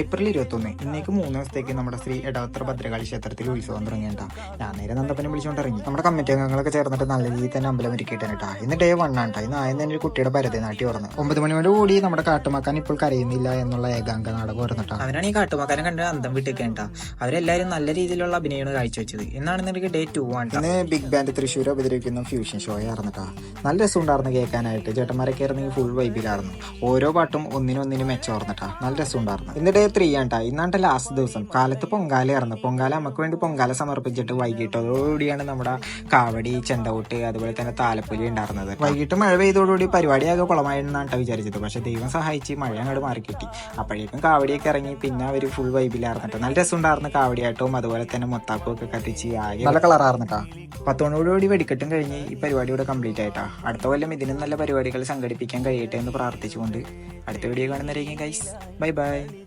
April ഇരുപത്തൊന്ന് ഇന്നേക്ക് മൂന്ന് ദിവസത്തേക്ക് നമ്മുടെ ശ്രീ എടാത്ര ഭദ്രകാളി ക്ഷേത്രത്തിൽ ഉത്സവം തുടങ്ങിയിട്ടാ. ഞാൻ നേരെ നന്ദപ്പനെ വിളിച്ചുകൊണ്ട് ഇറങ്ങി നമ്മുടെ കമ്മിറ്റി അംഗങ്ങളൊക്കെ ചേർന്നിട്ട് നല്ല രീതിയിൽ തന്നെ അമ്പലം ഒരുക്കിയിട്ടാണ് കേട്ടോ ഇന്ന് ഡേ വൺ ആണ് ഇന്ന് ആദ്യം തന്നെ ഒരു കുട്ടിയുടെ ഭരതനാട്യം ഓർന്ന് ഒമ്പത് മണിയോട് കൂടി നമ്മുടെ കാട്ടുമാക്കാൻ ഇപ്പോൾ കരയുന്നില്ല എന്നുള്ള ഏകാംഗ നാടകം ഓർന്നിട്ടാ അവനാണ് ഈ കാട്ടുമാക്കാനെ കണ്ട് അന്തം വിട്ടേക്കേണ്ട അവരെല്ലാവരും നല്ല രീതിയിലുള്ള അഭിനയമാണ് കാഴ്ചവെച്ചത്. എന്നാണെന്നുണ്ടെങ്കിൽ ഡേ ടു ആണ്. ഇന്ന് ബിഗ് ബാൻഡ് തൃശ്ശൂർ അവതരിപ്പിക്കുന്ന ഫ്യൂഷൻ ഷോ ആയിരുന്നിട്ടാ. നല്ല രസം ഉണ്ടായിരുന്നു കേൾക്കാനായിട്ട്. ചേട്ടന്മാരൊക്കെ ആയിരുന്നെങ്കിൽ ഫുൾ വൈബിലായിരുന്നു ഓരോ പാട്ടും ഒന്നിനൊന്നിനും മെച്ചോർന്നിട്ടാ നല്ല രസം ഉണ്ടായിരുന്നു ഇന്ന് ഡേ ത്രീ ആണ്ടാ. ഇന്നാണ്ട് ലാസ്റ്റ് ദിവസം. കാലത്ത് പൊങ്കാലയായിരുന്നു പൊങ്കാല നമുക്ക് വേണ്ടി പൊങ്കാല സമർപ്പിച്ചിട്ട് വൈകിട്ടോടുകൂടിയാണ് നമ്മുടെ കാവടി ചെണ്ടകൂട്ട് അതുപോലെ തന്നെ താലപ്പൊലി ഉണ്ടായിരുന്നത്. വൈകിട്ട് മഴ പെയ്തോടുകൂടി പരിപാടിയാകെ കുളമായിരുന്നാണ് വിചാരിച്ചത്. പക്ഷെ ദൈവം സഹായിച്ച് മഴ അങ്ങോട്ട് മാറി കിട്ടി അപ്പോഴേക്കും കാവടിയൊക്കെ ഇറങ്ങി പിന്നെ അവർ ഫുൾ വൈബിലായിരുന്നിട്ട് നല്ല രസം രസമുണ്ടായിരുന്നു കാവടിയായിട്ടും അതുപോലെ തന്നെ മൊത്താപ്പും ഒക്കെ കത്തിച്ച് ആകെ നല്ല കളറായിരുന്നിട്ടാ. പത്തോണോടുകൂടി വെടിക്കെട്ടും കഴിഞ്ഞ് ഈ പരിപാടി ഇവിടെ കംപ്ലീറ്റ് ആയിട്ടാ. അടുത്ത കൊല്ലം ഇതിനും നല്ല പരിപാടികൾ സംഘടിപ്പിക്കാൻ കഴിയട്ടെ എന്ന് പ്രാർത്ഥിച്ചുകൊണ്ട് അടുത്ത വീഡിയോ കാണുന്നവരേക്കും ഗൈസ് ബൈ ബൈ